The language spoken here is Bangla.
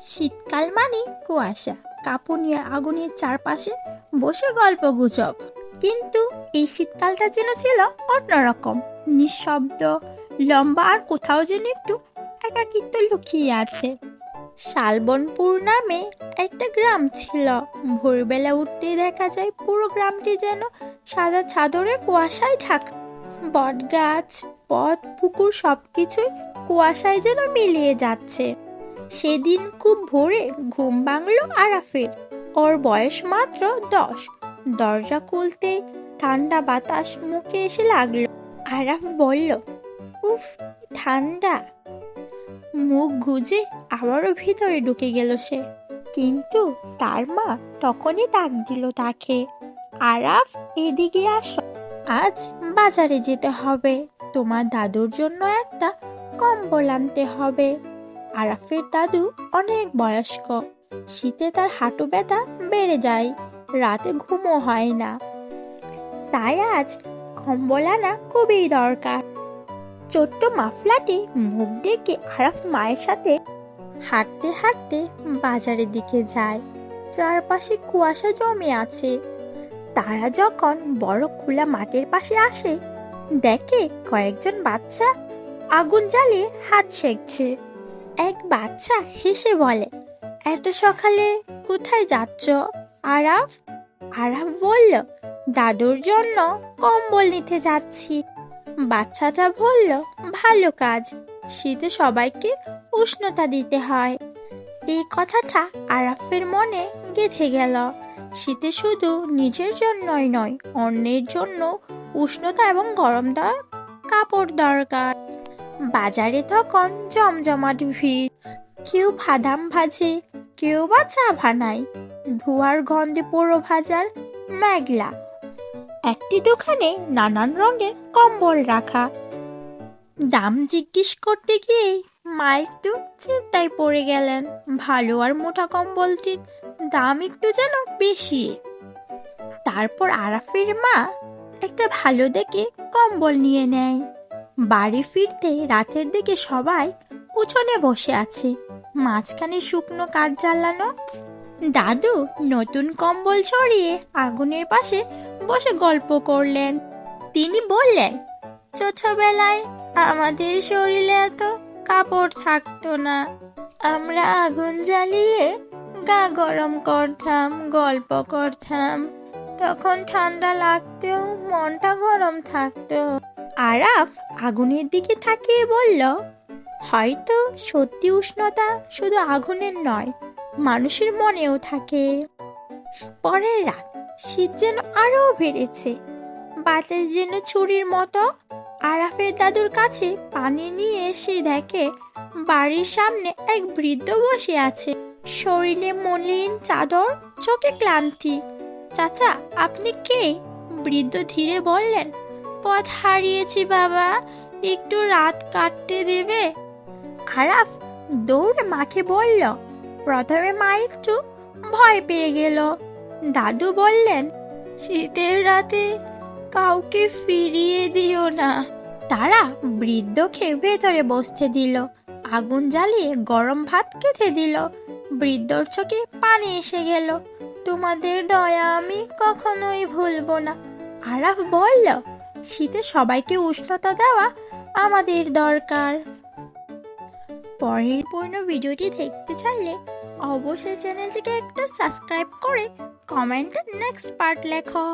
শীতকাল মানে কুয়াশা। কাপড় আগুনের চারপাশে বসে গল্প গুজব। কিন্তু এই শীতকালটা যেন ছিল অন্যরকম। নিঃশব্দ, লম্বা আর কোথাও যেন একটু একাকিত্ব লুকিয়ে আছে। শালবনপুর নামে একটা গ্রাম ছিল। ভোরবেলা উঠতে দেখা যায় পুরো গ্রামটি যেন সাদা চাদরে কুয়াশায় ঢাকা। বট গাছ পথ, পুকুর সবকিছুই কুয়াশায় যেন মিলিয়ে যাচ্ছে। সেদিন খুব ভোরে ঘুম ভাঙলো আরাফের। ওর বয়স মাত্র দশ। দরজা খুলতে ঠান্ডা বাতাস মুখে এসে লাগল। আরাফ বলল, উফ, ঠান্ডা। মুখ গুজে আবারও ভিতরে ঢুকে গেল সে। কিন্তু তার মা তখনই ডাক দিল তাকে, আরাফ, এদিকে আসো। আজ বাজারে যেতে হবে। তোমার দাদুর জন্য একটা কম্বল আনতে হবে। আরাফের দাদু অনেক বয়স্ক। শীতে তার হাঁটু ব্যথা বেড়ে যায়, রাতে ঘুমও হয় না। তাই আজ কম্বল আনা খুবই দরকার। ছোট্ট মাফলাটি মুখ ডেকে আরাফ মায়ের সাথে হাঁটতে হাঁটতে বাজারের দিকে যায়। চারপাশে কুয়াশা জমে আছে। তারা যখন বড় খোলা মাঠের পাশে আসে, দেখে কয়েকজন বাচ্চা আগুন জ্বালিয়ে হাত সেঁকছে। এক বাচ্চা হেসে বলে, এত সকালে কোথায় যাচ্ছ? আরাফ আরাফ বলল, দাদুর জন্য কম্বল নিতে যাচ্ছি। বাচ্চাটা বলল, ভালো কাজ, শীতে সবাইকে উষ্ণতা দিতে হয়। এই কথাটা আরাফের মনে গেঁথে গেল। শীতে শুধু নিজের জন্যই নয়, অন্যের জন্য উষ্ণতা এবং গরম দেওয়ার কাপড় দরকার। বাজারে তখন জমজমাট ভিড়। কেউ বাদাম ভাজে, কেউ বা চা বানায়। ধোয়ার গন্ধে পোড়ো ভাজার মেঘলা একটি দোকানে নানান রঙের কম্বল রাখা। দাম জিজ্ঞেস করতে গিয়ে মা একটু চিন্তায় পড়ে গেলেন। ভালো আর মোটা কম্বলটির দাম একটু যেন বেশি। তারপর আরাফের মা একটা ভালো দেখে কম্বল নিয়ে নেয়। বাড়ি ফিরতে রাতের দিকে সবাই উঠোনে বসে আছে। মাঝখানে শুকনো কাঠ জ্বালানো। দাদু নতুন কম্বল ছড়িয়ে আগুনের পাশে বসে গল্প করলেন। তিনি বললেন, ছোটবেলায় আমাদের শরীরে এত কাপড় থাকতো না। আমরা আগুন জ্বালিয়ে গা গরম করতাম, গল্প করতাম। তখন ঠান্ডা লাগতেও, মনটা গরম থাকতো আরাফ আগুনের দিকে তাকিয়ে বলল, হয়তো সত্যি উষ্ণতা শুধু আগুনের নয়, মানুষের মনেও থাকে। পরের রাত শীত যেন আরও বেড়েছে। বাতাস যেন ছুরির মতো। আরাফের দাদুর কাছে পানি নিয়ে এসে দেখে বাড়ির সামনে এক বৃদ্ধ বসে আছে। শরীরে মলিন চাদর, চোখে ক্লান্তি। চাচা, আপনি কে? বৃদ্ধ ধীরে বললেন, পথ হারিয়েছি বাবা, একটু রাত কাটতে দেবে। আরাফ দৌড়ে মাকে বলল, প্রথমে মা একটু ভয় পেয়ে গেল। দাদু বললেন, শীতের রাতে কাউকে ফিরিয়ে দিও না। তারা বৃদ্ধকে ভেতরে বসতে দিল, আগুন জ্বালিয়ে গরম ভাত খেতে দিল। বৃদ্ধর চোখে পানি এসে গেল। তোমাদের দয়া আমি কখনোই ভুলব না। আরাফ বলল, শীতে সবাইকে উষ্ণতা দেওয়া আমাদের দরকার। পরের পূর্ণ ভিডিওটি দেখতে চাইলে অবশ্যই চ্যানেলটিকে একটা সাবস্ক্রাইব করে কমেন্টে নেক্সট পার্ট লেখো।